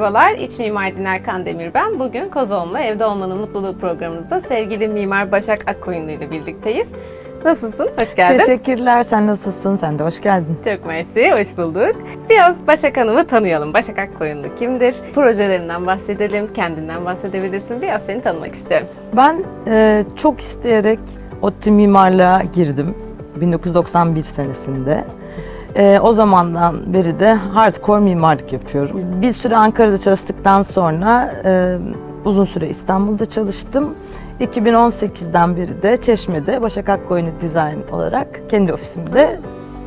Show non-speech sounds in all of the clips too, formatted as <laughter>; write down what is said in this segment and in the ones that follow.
Merhabalar, İç Mimar Diner Kandemir ben. Bugün Kozol'la Evde Olmanın Mutluluğu programımızda sevgili mimar Başak Akkoyunlu ile birlikteyiz. Nasılsın? Hoş geldin. Teşekkürler. Sen nasılsın? Sen de hoş geldin. Çok mersi, hoş bulduk. Biraz Başak Hanım'ı tanıyalım. Başak Akkoyunlu kimdir? Projelerinden bahsedelim, kendinden bahsedebilirsin. Biraz seni tanımak istiyorum. Ben e, çok isteyerek ODTÜ mimarlığa girdim 1991 senesinde. E, o zamandan beri de hardcore mimarlık yapıyorum. Bir süre Ankara'da çalıştıktan sonra e, uzun süre İstanbul'da çalıştım. 2018'den beri de Çeşme'de Başak Akkoyunlu Design olarak kendi ofisimde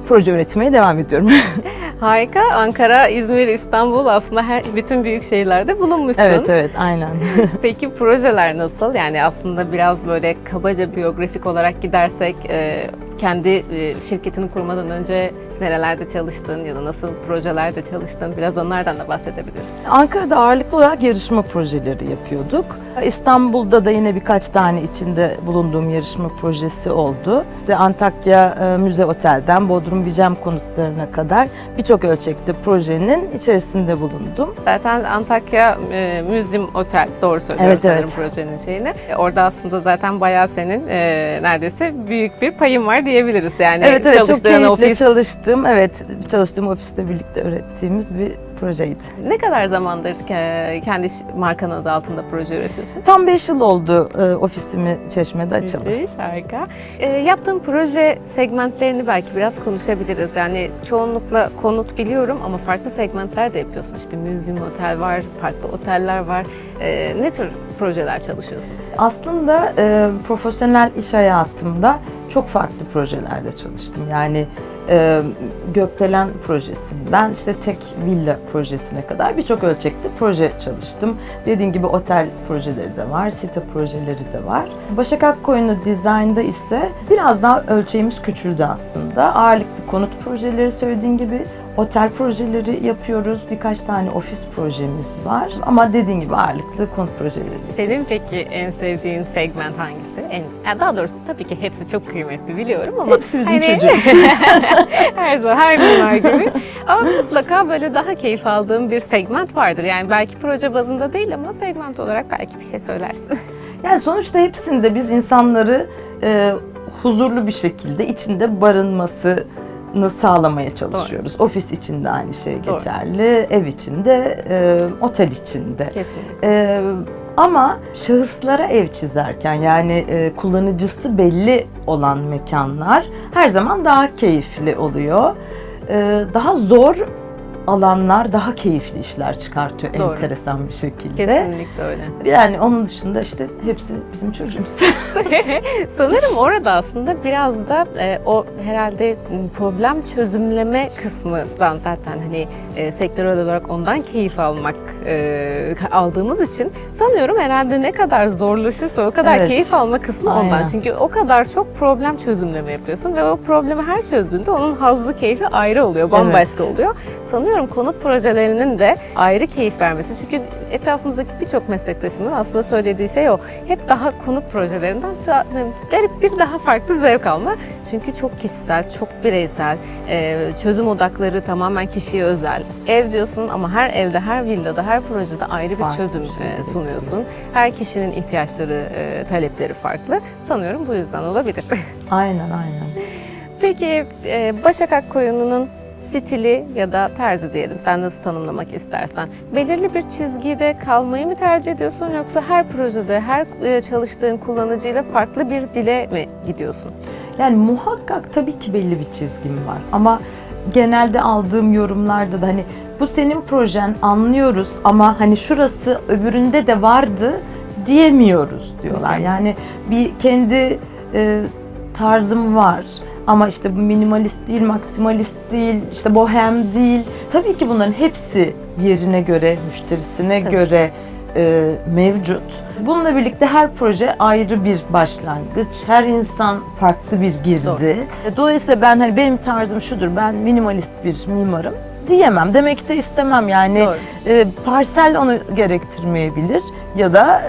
proje üretmeye devam ediyorum. <laughs> Harika. Ankara, İzmir, İstanbul aslında her, bütün büyük şehirlerde bulunmuşsun. evet evet aynen. <laughs> Peki projeler nasıl? Yani aslında biraz böyle kabaca biyografik olarak gidersek e, kendi e, şirketini kurmadan önce nerelerde çalıştın ya da nasıl projelerde çalıştın biraz onlardan da bahsedebilirsin. Ankara'da ağırlıklı olarak yarışma projeleri yapıyorduk. İstanbul'da da yine birkaç tane içinde bulunduğum yarışma projesi oldu. İşte Antakya e, Müze Otel'den Bodrum Bicem konutlarına kadar birçok ölçekte projenin içerisinde bulundum. Zaten Antakya e, Müzyum Otel doğru söylüyorum Evet, sanırım evet. projenin şeyini. Orada aslında zaten bayağı senin e, neredeyse büyük bir payın var diyebiliriz. Yani evet evet çok keyifle ofis. çalıştım. Evet çalıştığım ofiste birlikte ürettiğimiz bir projeydi. Ne kadar zamandır e, kendi ş- markan adı altında proje üretiyorsun? Tam 5 yıl oldu e, ofisimi Çeşme'de açalı. Müthiş, harika. Ee, yaptığın proje segmentlerini belki biraz konuşabiliriz. Yani çoğunlukla konut biliyorum ama farklı segmentler de yapıyorsun. İşte müzyum otel var, farklı oteller var. Ee, ne tür projeler çalışıyorsunuz? Aslında e, profesyonel iş hayatımda çok farklı projelerde çalıştım. Yani e, Gökdelen projesinden işte tek villa projesine kadar birçok ölçekte proje çalıştım. Dediğim gibi otel projeleri de var, site projeleri de var. Başak Akkoyunlu Design'da ise biraz daha ölçeğimiz küçüldü aslında. Ağırlıklı konut projeleri söylediğin gibi Otel projeleri yapıyoruz. Birkaç tane ofis projemiz var. Ama dediğin gibi ağırlıklı konut projeleri Senin yapıyoruz. peki en sevdiğin segment hangisi? En, yani daha doğrusu tabii ki hepsi çok kıymetli biliyorum ama Hepsi bizim hani- çocuğumuz. <laughs> her zaman her mimar gibi. Ama mutlaka böyle daha keyif aldığım bir segment vardır. Yani belki proje bazında değil ama segment olarak belki bir şey söylersin. <laughs> Yani sonuçta hepsinde biz insanları e, huzurlu bir şekilde içinde barınmasını sağlamaya çalışıyoruz. Ofis içinde aynı şey Doğru. geçerli, ev içinde, e, otel içinde. Kesinlikle. E, ama şahıslara ev çizerken yani e, kullanıcısı belli olan mekanlar her zaman daha keyifli oluyor. E, daha zor alanlar daha keyifli işler çıkartıyor Doğru. enteresan bir şekilde. Kesinlikle öyle. Yani onun dışında işte hepsi bizim çocuğumuz. <laughs> <laughs> Sanırım orada aslında biraz da e, o herhalde problem çözümleme kısmından zaten hani e, sektörel olarak ondan keyif almak e, aldığımız için sanıyorum herhalde ne kadar zorlaşırsa o kadar Evet. keyif alma kısmı ondan. Aynen. Çünkü o kadar çok problem çözümleme yapıyorsun ve o problemi her çözdüğünde onun hazzı keyfi ayrı oluyor, bambaşka Evet. oluyor. Sanıyorum konut projelerinin de ayrı keyif vermesi. Çünkü etrafımızdaki birçok meslektaşımın aslında söylediği şey o. Hep daha konut projelerinden garip bir daha farklı zevk alma. Çünkü çok kişisel, çok bireysel, e, çözüm odakları tamamen kişiye özel. Ev diyorsun ama her evde, her villada, her projede ayrı bir çözüm şey e, sunuyorsun. Her kişinin ihtiyaçları, e, talepleri farklı. Sanıyorum bu yüzden olabilir. <laughs> aynen aynen. Peki Başak Akkoyunlu'nun stili ya da tarzı diyelim sen nasıl tanımlamak istersen. Belirli bir çizgide kalmayı mı tercih ediyorsun yoksa her projede, her e, çalıştığın kullanıcıyla farklı bir dile mi gidiyorsun? Yani muhakkak tabii ki belli bir çizgim var ama genelde aldığım yorumlarda da hani bu senin projen anlıyoruz ama hani şurası öbüründe de vardı diyemiyoruz diyorlar. Yani bir kendi e, tarzım var ama işte bu minimalist değil, maksimalist değil, işte bohem değil. Tabii ki bunların hepsi yerine göre, müşterisine Tabii. göre e, mevcut. Bununla birlikte her proje ayrı bir başlangıç, her insan farklı bir girdi. Doğru. Dolayısıyla ben hani benim tarzım şudur, ben minimalist bir mimarım diyemem. Demek de istemem yani. Doğru. E, parsel onu gerektirmeyebilir ya da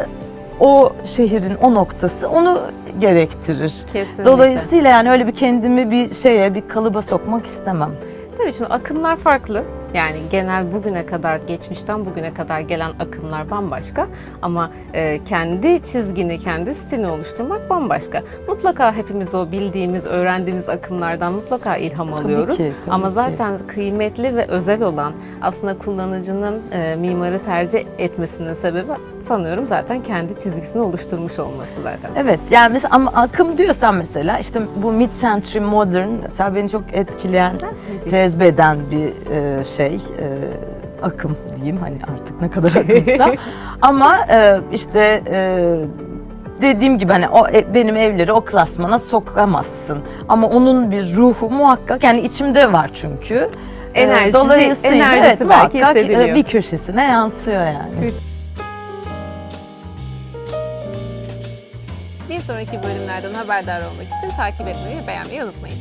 o şehrin o noktası onu gerektirir. Kesinlikle. Dolayısıyla yani öyle bir kendimi bir şeye, bir kalıba sokmak istemem. Tabii şimdi akımlar farklı. Yani genel bugüne kadar, geçmişten bugüne kadar gelen akımlar bambaşka ama e, kendi çizgini, kendi stilini oluşturmak bambaşka. Mutlaka hepimiz o bildiğimiz, öğrendiğimiz akımlardan mutlaka ilham Tabii alıyoruz. ki, tabii ama ki. zaten kıymetli ve özel olan aslında kullanıcının e, mimarı tercih etmesinin sebebi sanıyorum zaten kendi çizgisini oluşturmuş olması zaten. Evet yani mesela ama akım diyorsan mesela işte bu mid-century modern mesela beni çok etkileyen, cezbeden bir e, şey, e, akım diyeyim hani artık ne kadar akımsa. <laughs> ama e, işte e, dediğim gibi hani o e, benim evleri o klasmana sokamazsın. Ama onun bir ruhu muhakkak yani içimde var çünkü. E, Enerjisi- enerjisi evet, belki muhakkak, e, bir köşesine yansıyor yani. Bir sonraki bölümlerden haberdar olmak için takip etmeyi ve beğenmeyi unutmayın.